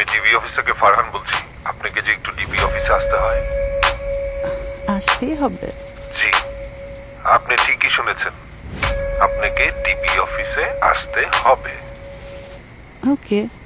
আমি DB office থেকে ফারহান বলছি। আপনাকে যে একটু ডিবি অফিসে আসতে হয়। আসতেই হবে। জি। আপনি ঠিকই শুনেছেন। আপনাকে ডিবি অফিসে আসতে হবে। ওকে।